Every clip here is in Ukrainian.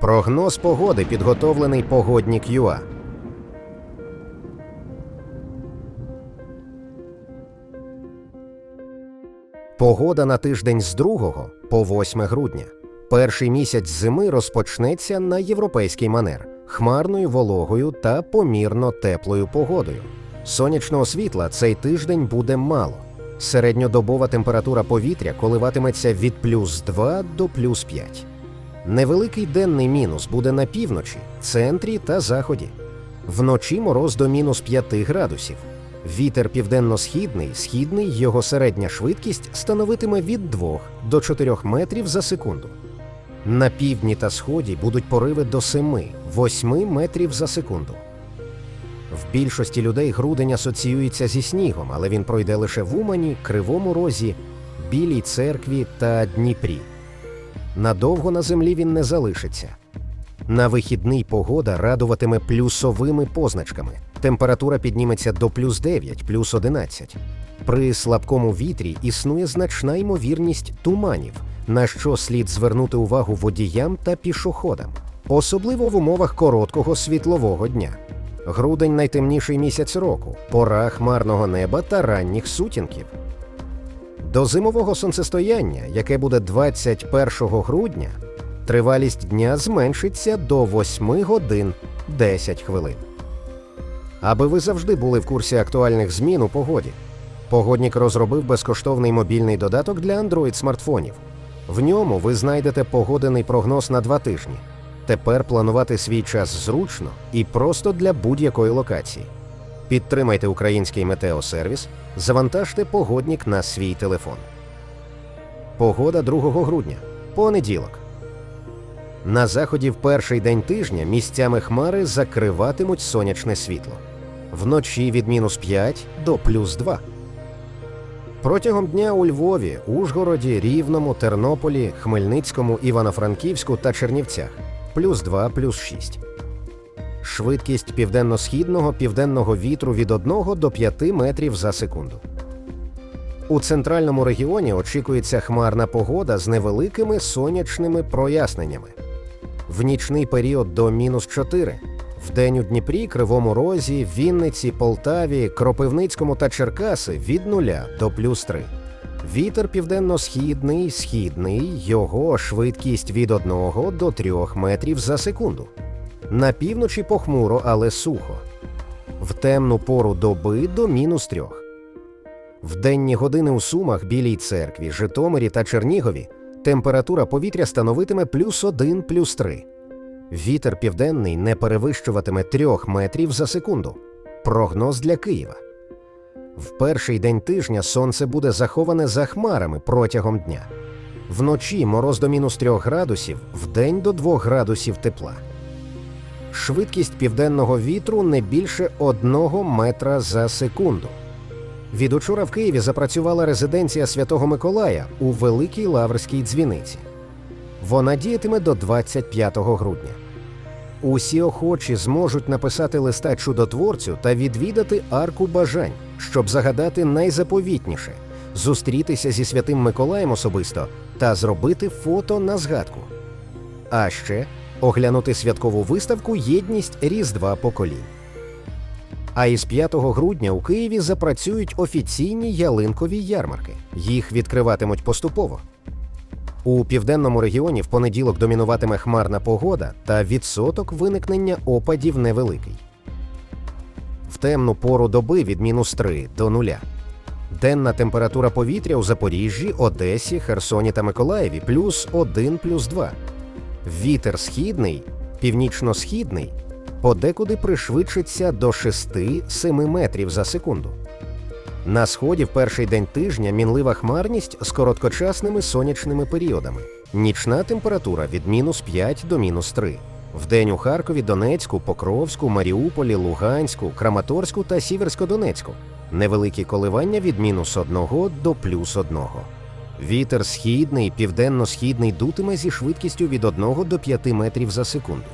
Прогноз погоди підготовлений погоднік ЮА. Погода на тиждень з 2 по 8 грудня. Перший місяць зими розпочнеться на європейський манер хмарною вологою та помірно теплою погодою. Сонячного світла цей тиждень буде мало. Середньодобова температура повітря коливатиметься від плюс 2 до плюс 5. Невеликий денний мінус буде на півночі, центрі та заході. Вночі мороз до мінус 5 градусів. Вітер південно-східний, східний, його середня швидкість становитиме від 2 до 4 метрів за секунду. На півдні та сході будуть пориви до 7-8 метрів за секунду. В більшості людей грудень асоціюється зі снігом, але він пройде лише в Умані, Кривому Розі, Білій церкві та Дніпрі. Надовго на землі він не залишиться. На вихідний погода радуватиме плюсовими позначками. Температура підніметься до плюс 9, плюс 11. При слабкому вітрі існує значна ймовірність туманів, на що слід звернути увагу водіям та пішоходам, особливо в умовах короткого світлового дня. Грудень найтемніший місяць року, пора хмарного неба та ранніх сутінків. До зимового сонцестояння, яке буде 21 грудня, тривалість дня зменшиться до 8 годин 10 хвилин. Аби ви завжди були в курсі актуальних змін у погоді, погоднік розробив безкоштовний мобільний додаток для Android смартфонів. В ньому ви знайдете погодений прогноз на два тижні. Тепер планувати свій час зручно і просто для будь-якої локації. Підтримайте український метеосервіс, завантажте погоднік на свій телефон. Погода 2 грудня. Понеділок. На заході в перший день тижня місцями хмари закриватимуть сонячне світло. Вночі від мінус 5 до плюс 2. Протягом дня у Львові, Ужгороді, Рівному, Тернополі, Хмельницькому, Івано-Франківську та Чернівцях плюс 2, плюс 6. Швидкість південно-східного південного вітру від 1 до 5 метрів за секунду. У центральному регіоні очікується хмарна погода з невеликими сонячними проясненнями. В нічний період до мінус 4. Вдень у Дніпрі, Кривому Розі, Вінниці, Полтаві, Кропивницькому та Черкаси від 0 до плюс 3. Вітер південно-східний, східний, його швидкість від 1 до 3 метрів за секунду. На півночі похмуро, але сухо. В темну пору доби до мінус 3. В денні години у Сумах, Білій церкві, Житомирі та Чернігові температура повітря становитиме плюс 1, плюс 3. Вітер південний не перевищуватиме 3 метрів за секунду. Прогноз для Києва. В перший день тижня сонце буде заховане за хмарами протягом дня. Вночі мороз до мінус 3 градусів, вдень до 2 градусів тепла. Швидкість південного вітру не більше 1 метра за секунду. Від учора в Києві запрацювала резиденція Святого Миколая у Великій Лаврській дзвіниці. Вона діятиме до 25 грудня. Усі охочі зможуть написати листа чудотворцю та відвідати арку бажань, щоб загадати найзаповітніше, зустрітися зі святим Миколаєм особисто та зробити фото на згадку. А ще оглянути святкову виставку Єдність Різдва поколінь. А із 5 грудня у Києві запрацюють офіційні ялинкові ярмарки. Їх відкриватимуть поступово. У південному регіоні в понеділок домінуватиме хмарна погода та відсоток виникнення опадів невеликий. В темну пору доби від мінус 3 до нуля. Денна температура повітря у Запоріжжі, Одесі, Херсоні та Миколаєві плюс 1 плюс 2. Вітер східний, північно-східний подекуди пришвидшиться до 6-7 метрів за секунду. На сході в перший день тижня мінлива хмарність з короткочасними сонячними періодами. Нічна температура від мінус 5 до мінус 3. Вдень у Харкові, Донецьку, Покровську, Маріуполі, Луганську, Краматорську та Сіверськодонецьку. Невеликі коливання від мінус 1 до плюс 1. Вітер східний, південно-східний дутиме зі швидкістю від 1 до 5 метрів за секунду.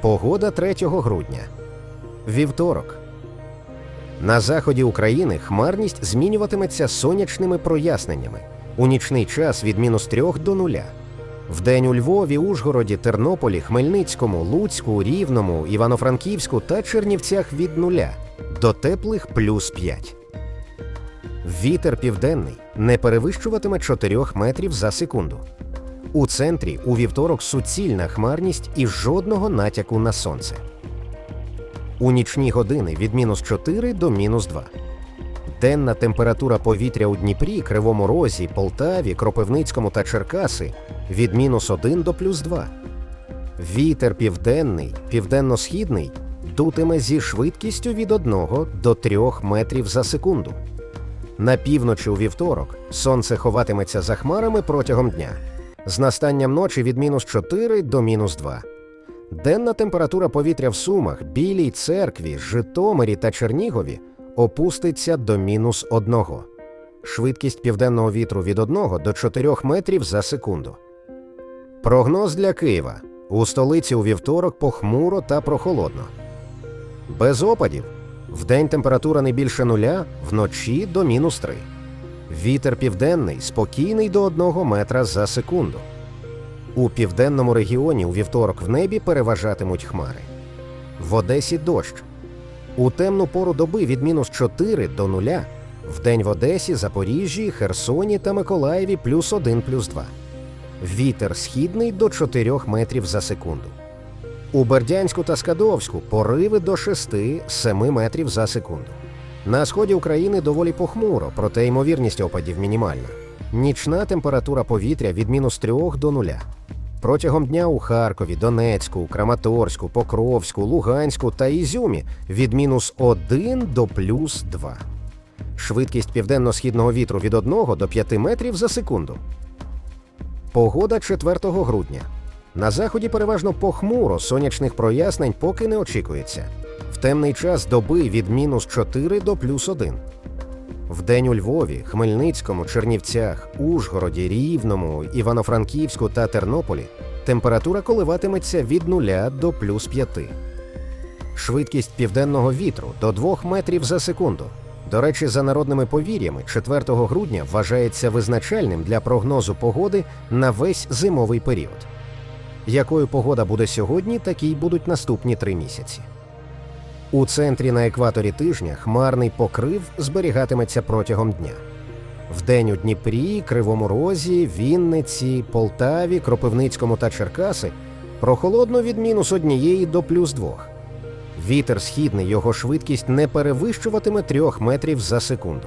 Погода 3 грудня. Вівторок. На заході України хмарність змінюватиметься сонячними проясненнями у нічний час від мінус 3 до нуля. Вдень у Львові, Ужгороді, Тернополі, Хмельницькому, Луцьку, Рівному, Івано-Франківську та Чернівцях від нуля до теплих плюс 5. Вітер південний не перевищуватиме 4 метрів за секунду. У центрі у вівторок суцільна хмарність і жодного натяку на сонце. У нічні години від мінус 4 до мінус 2. Денна температура повітря у Дніпрі, Кривому Розі, Полтаві, Кропивницькому та Черкаси від мінус 1 до плюс 2. Вітер південний, південно-східний дутиме зі швидкістю від 1 до 3 метрів за секунду. На півночі у вівторок сонце ховатиметься за хмарами протягом дня. З настанням ночі від мінус 4 до мінус 2. Денна температура повітря в Сумах, Білій церкві, Житомирі та Чернігові опуститься до мінус 1. Швидкість південного вітру від 1 до 4 метрів за секунду. Прогноз для Києва. У столиці у вівторок похмуро та прохолодно. Без опадів. Вдень температура не більше нуля, вночі до мінус 3. Вітер південний, спокійний до 1 метра за секунду. У південному регіоні у вівторок в небі переважатимуть хмари. В Одесі дощ. У темну пору доби від мінус 4 до 0. Вдень в Одесі, Запоріжжі, Херсоні та Миколаєві плюс 1 плюс 2. Вітер східний до 4 метрів за секунду. У Бердянську та Скадовську пориви до 6-7 метрів за секунду. На сході України доволі похмуро, проте ймовірність опадів мінімальна. Нічна температура повітря від мінус 3 до 0. Протягом дня у Харкові, Донецьку, Краматорську, Покровську, Луганську та Ізюмі від мінус 1 до плюс 2. Швидкість південно-східного вітру від 1 до 5 метрів за секунду. Погода 4 грудня. На заході переважно похмуро, сонячних прояснень поки не очікується. В темний час доби від мінус 4 до плюс 1. Вдень у Львові, Хмельницькому, Чернівцях, Ужгороді, Рівному, Івано-Франківську та Тернополі температура коливатиметься від 0 до плюс 5. Швидкість південного вітру до 2 метрів за секунду. До речі, за народними повір'ями, 4 грудня вважається визначальним для прогнозу погоди на весь зимовий період. Якою погода буде сьогодні, такі й будуть наступні три місяці. У центрі на екваторі тижня хмарний покрив зберігатиметься протягом дня. Вдень у Дніпрі, Кривому Розі, Вінниці, Полтаві, Кропивницькому та Черкаси прохолодно від мінус однієї до плюс двох. Вітер східний, його швидкість не перевищуватиме трьох метрів за секунду.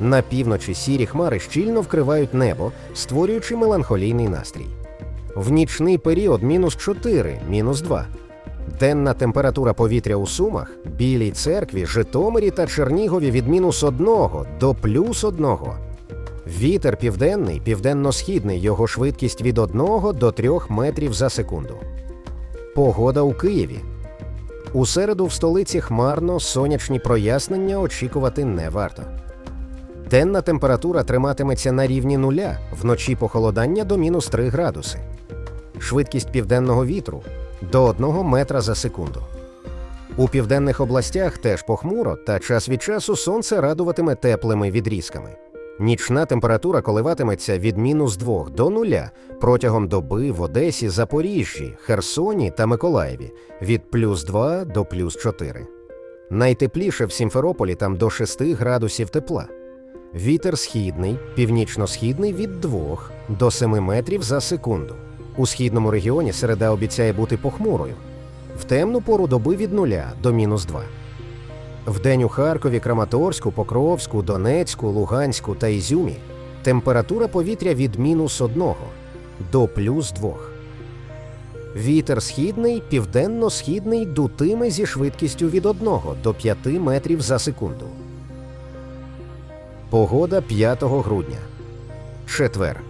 На півночі сірі хмари щільно вкривають небо, створюючи меланхолійний настрій. В нічний період мінус 4, мінус 2. Денна температура повітря у Сумах, Білій церкві, Житомирі та Чернігові від мінус 1 до плюс 1. Вітер південний, південно-східний, його швидкість від 1 до 3 метрів за секунду. Погода у Києві. У середу в столиці хмарно, сонячні прояснення очікувати не варто. Денна температура триматиметься на рівні нуля, вночі похолодання до мінус 3 градуси. Швидкість південного вітру до 1 метра за секунду. У південних областях теж похмуро, та час від часу сонце радуватиме теплими відрізками. Нічна температура коливатиметься від мінус 2 до нуля протягом доби в Одесі, Запоріжжі, Херсоні та Миколаєві від плюс 2 до плюс 4. Найтепліше в Сімферополі там до 6 градусів тепла. Вітер східний, північно-східний від 2 до 7 метрів за секунду. У східному регіоні середа обіцяє бути похмурою. В темну пору доби від 0 до мінус 2. Вдень у Харкові, Краматорську, Покровську, Донецьку, Луганську та Ізюмі температура повітря від мінус 1 до плюс 2. Вітер східний, південно-східний дутиме зі швидкістю від 1 до 5 метрів за секунду. Погода 5 грудня. Четвер.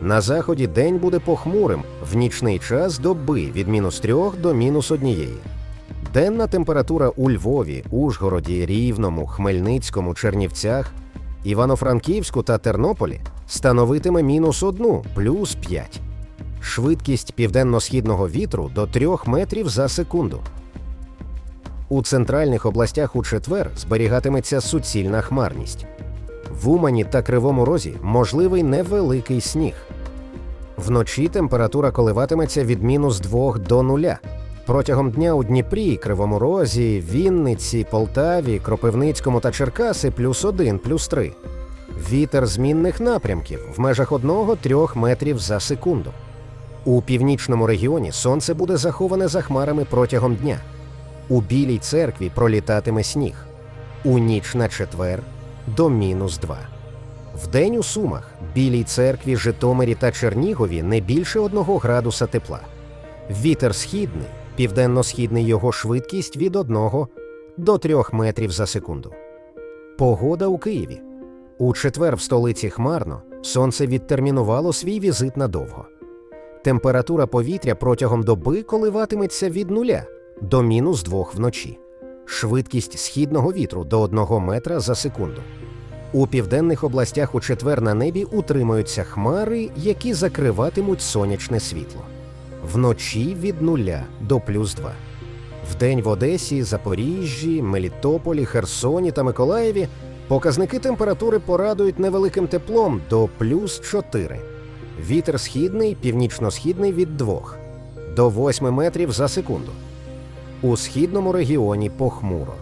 На заході день буде похмурим в нічний час доби від мінус 3 до мінус 1. Денна температура у Львові, Ужгороді, Рівному, Хмельницькому, Чернівцях, Івано-Франківську та Тернополі становитиме мінус 1 плюс 5. Швидкість південно-східного вітру до 3 метрів за секунду. У центральних областях у четвер зберігатиметься суцільна хмарність. В Умані та Кривому Розі можливий невеликий сніг. Вночі температура коливатиметься від мінус 2 до нуля. Протягом дня у Дніпрі, Кривому Розі, Вінниці, Полтаві, Кропивницькому та Черкаси плюс 1, плюс 3. Вітер змінних напрямків в межах 1-3 метрів за секунду. У північному регіоні сонце буде заховане за хмарами протягом дня. У Білій церкві пролітатиме сніг. У ніч на четвер до мінус 2. Вдень у Сумах, Білій церкві, Житомирі та Чернігові не більше 1 градуса тепла. Вітер східний, південно-східний його швидкість від 1 до 3 метрів за секунду. Погода у Києві. У четвер в столиці хмарно, сонце відтермінувало свій візит надовго. Температура повітря протягом доби коливатиметься від нуля до мінус 2 вночі. Швидкість східного вітру до 1 метра за секунду. У південних областях у четвер на небі утримуються хмари, які закриватимуть сонячне світло. Вночі від нуля до плюс 2. Вдень в Одесі, Запоріжжі, Мелітополі, Херсоні та Миколаєві показники температури порадують невеликим теплом до плюс 4. Вітер східний, північно-східний від 2 до 8 метрів за секунду. У східному регіоні похмуро.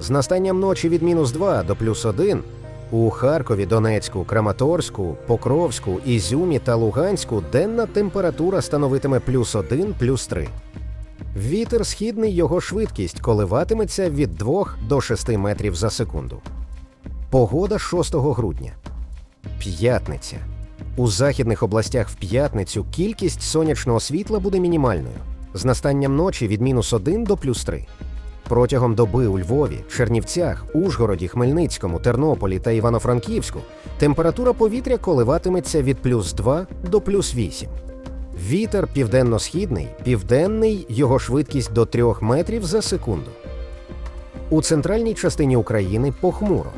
З настанням ночі від мінус 2 до плюс 1 у Харкові, Донецьку, Краматорську, Покровську, Ізюмі та Луганську денна температура становитиме плюс 1, плюс 3. Вітер східний його швидкість коливатиметься від 2 до 6 метрів за секунду. Погода 6 грудня. П'ятниця. У західних областях в п'ятницю кількість сонячного світла буде мінімальною. З настанням ночі від мінус 1 до плюс 3. Протягом доби у Львові, Чернівцях, Ужгороді, Хмельницькому, Тернополі та Івано-Франківську температура повітря коливатиметься від плюс 2 до плюс 8. Вітер південно-східний, південний, його швидкість до 3 метрів за секунду. У центральній частині України похмуро.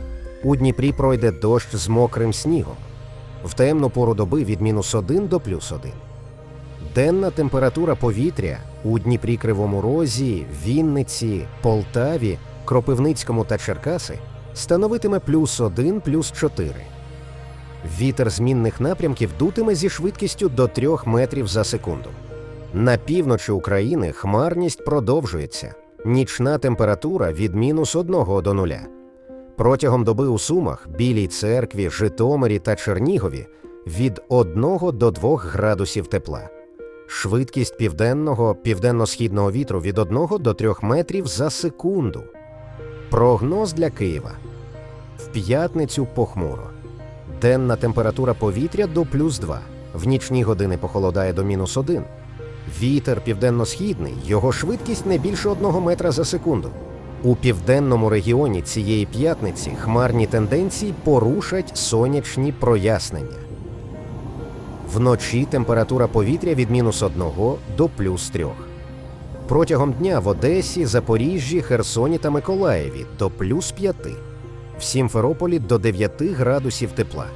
У Дніпрі пройде дощ з мокрим снігом. В темну пору доби від мінус 1 до плюс 1. Денна температура повітря у Дніпрі Кривому Розі, Вінниці, Полтаві, Кропивницькому та Черкаси становитиме плюс 1, плюс 4. Вітер змінних напрямків дутиме зі швидкістю до 3 метрів за секунду. На півночі України хмарність продовжується. Нічна температура від мінус 1 до 0. Протягом доби у Сумах, Білій церкві, Житомирі та Чернігові від 1 до 2 градусів тепла. Швидкість південного, південно-східного вітру від 1 до 3 метрів за секунду. Прогноз для Києва. В п'ятницю похмуро. Денна температура повітря до плюс 2. В нічні години похолодає до мінус 1. Вітер південно-східний, його швидкість не більше 1 метра за секунду. У південному регіоні цієї п'ятниці хмарні тенденції порушать сонячні прояснення. Вночі температура повітря від мінус 1 до плюс 3. Протягом дня в Одесі, Запоріжжі, Херсоні та Миколаєві до плюс 5. В Сімферополі до 9 градусів тепла.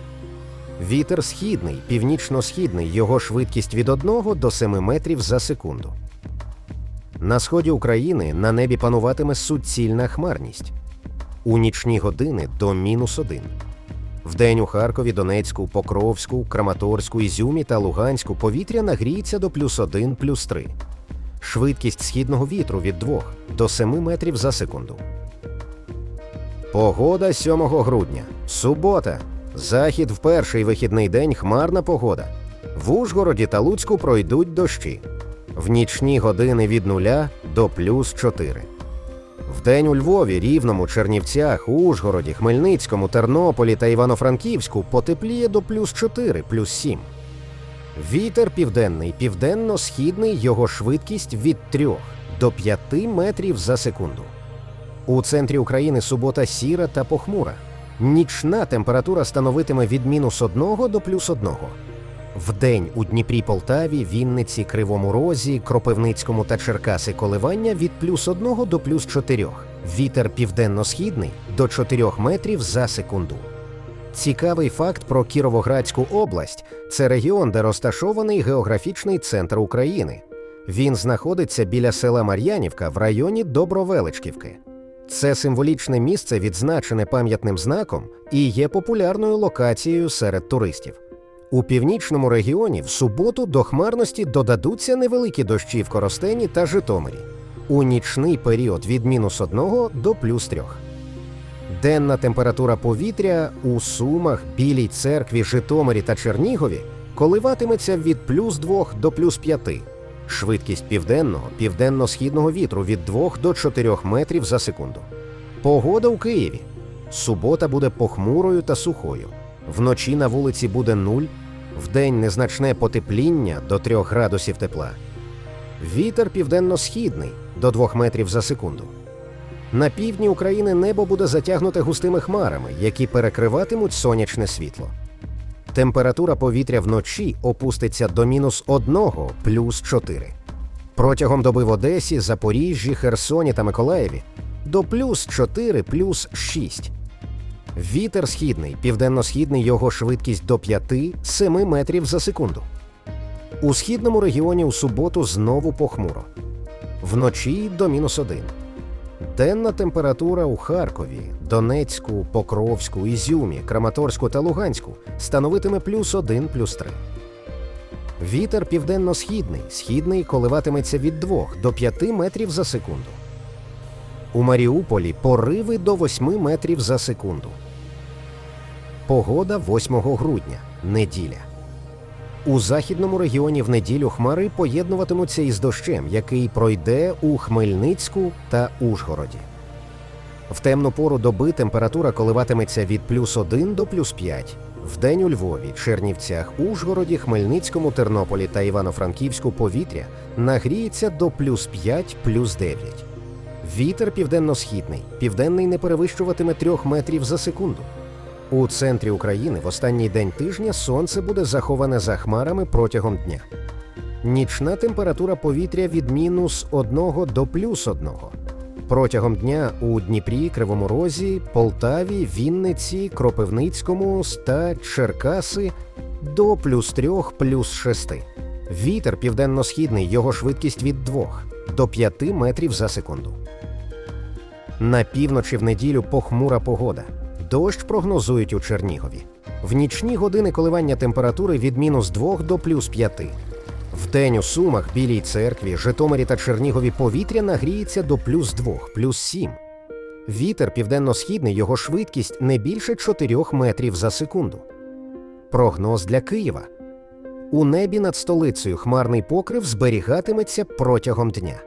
Вітер східний, північно-східний, його швидкість від 1 до 7 метрів за секунду. На сході України на небі пануватиме суцільна хмарність. У нічні години до мінус 1. Вдень у Харкові, Донецьку, Покровську, Краматорську, Ізюмі та Луганську повітря нагріється до плюс 1, плюс 3. Швидкість східного вітру від 2 до 7 метрів за секунду. Погода 7 грудня. Субота. Захід в перший вихідний день хмарна погода. В Ужгороді та Луцьку пройдуть дощі. В нічні години від 0 до плюс 4. Вдень у Львові, Рівному, Чернівцях, Ужгороді, Хмельницькому, Тернополі та Івано-Франківську потепліє до плюс 4, плюс 7. Вітер південний, південно-східний, його швидкість від 3 до 5 метрів за секунду. У центрі України субота сіра та похмура. Нічна температура становитиме від мінус 1 до плюс 1. Вдень у Дніпрі Полтаві, Вінниці, Кривому Розі, Кропивницькому та Черкаси коливання від плюс 1 до плюс 4. Вітер південно-східний до 4 метрів за секунду. Цікавий факт про Кіровоградську область це регіон, де розташований географічний центр України. Він знаходиться біля села Мар'янівка в районі Добровеличківки. Це символічне місце, відзначене пам'ятним знаком, і є популярною локацією серед туристів. У північному регіоні в суботу до хмарності додадуться невеликі дощі в Коростені та Житомирі. У нічний період від мінус 1 до плюс 3. Денна температура повітря у Сумах, Білій церкві, Житомирі та Чернігові коливатиметься від плюс 2 до плюс 5. Швидкість південного, південно-східного вітру від 2 до 4 метрів за секунду. Погода у Києві. Субота буде похмурою та сухою. Вночі на вулиці буде 0, вдень незначне потепління до 3 градусів тепла. Вітер південно-східний до 2 метрів за секунду. На півдні України небо буде затягнуте густими хмарами, які перекриватимуть сонячне світло. Температура повітря вночі опуститься до мінус 1 плюс 4. Протягом доби в Одесі, Запоріжжі, Херсоні та Миколаєві до плюс 4 плюс 6. Вітер східний, південно-східний його швидкість до 5-7 метрів за секунду. У східному регіоні у суботу знову похмуро. Вночі до мінус 1. Денна температура у Харкові, Донецьку, Покровську, Ізюмі, Краматорську та Луганську становитиме плюс 1 плюс 3. Вітер південно-східний, східний коливатиметься від 2 до 5 метрів за секунду. У Маріуполі пориви до 8 метрів за секунду. Погода 8 грудня, неділя. У західному регіоні в неділю хмари поєднуватимуться із дощем, який пройде у Хмельницьку та Ужгороді. В темну пору доби температура коливатиметься від плюс 1 до плюс 5. Вдень у Львові, Чернівцях, Ужгороді, Хмельницькому, Тернополі та Івано-Франківську повітря нагріється до плюс 5 плюс 9. Вітер південно-східний, південний не перевищуватиме 3 метрів за секунду. У центрі України в останній день тижня сонце буде заховане за хмарами протягом дня. Нічна температура повітря від мінус 1 до плюс 1. Протягом дня у Дніпрі, Кривому Розі, Полтаві, Вінниці, Кропивницькому та Черкаси до плюс 3 плюс 6. Вітер південно-східний, його швидкість від 2 до 5 метрів за секунду. На півночі в неділю похмура погода. Дощ прогнозують у Чернігові. В нічні години коливання температури від мінус 2 до плюс 5. Вдень у Сумах, Білій церкві, Житомирі та Чернігові повітря нагріється до плюс 2, плюс 7. Вітер південно-східний, його швидкість не більше 4 метрів за секунду. Прогноз для Києва. У небі над столицею хмарний покрив зберігатиметься протягом дня.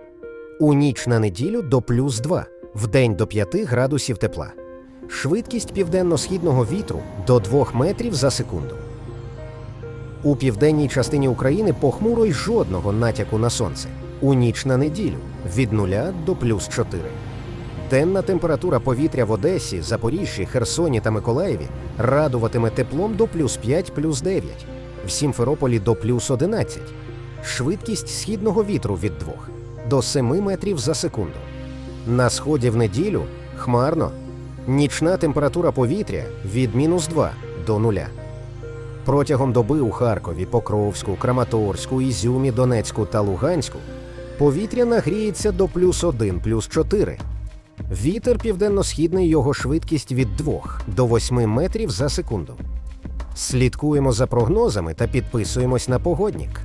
У ніч на неділю до плюс 2, вдень до 5 градусів тепла. Швидкість південно-східного вітру до 2 метрів за секунду. У південній частині України похмуро й жодного натяку на сонце. У ніч на неділю від 0 до плюс 4. Денна температура повітря в Одесі, Запоріжжі, Херсоні та Миколаєві радуватиме теплом до плюс 5 плюс 9, в Сімферополі до плюс 11. Швидкість східного вітру від 2 до 7 метрів за секунду. На сході в неділю хмарно. Нічна температура повітря від мінус 2 до 0. Протягом доби у Харкові, Покровську, Краматорську, Ізюмі, Донецьку та Луганську повітря нагріється до плюс 1 плюс 4. Вітер південно-східний його швидкість від 2 до 8 метрів за секунду. Слідкуємо за прогнозами та підписуємось на погоднік.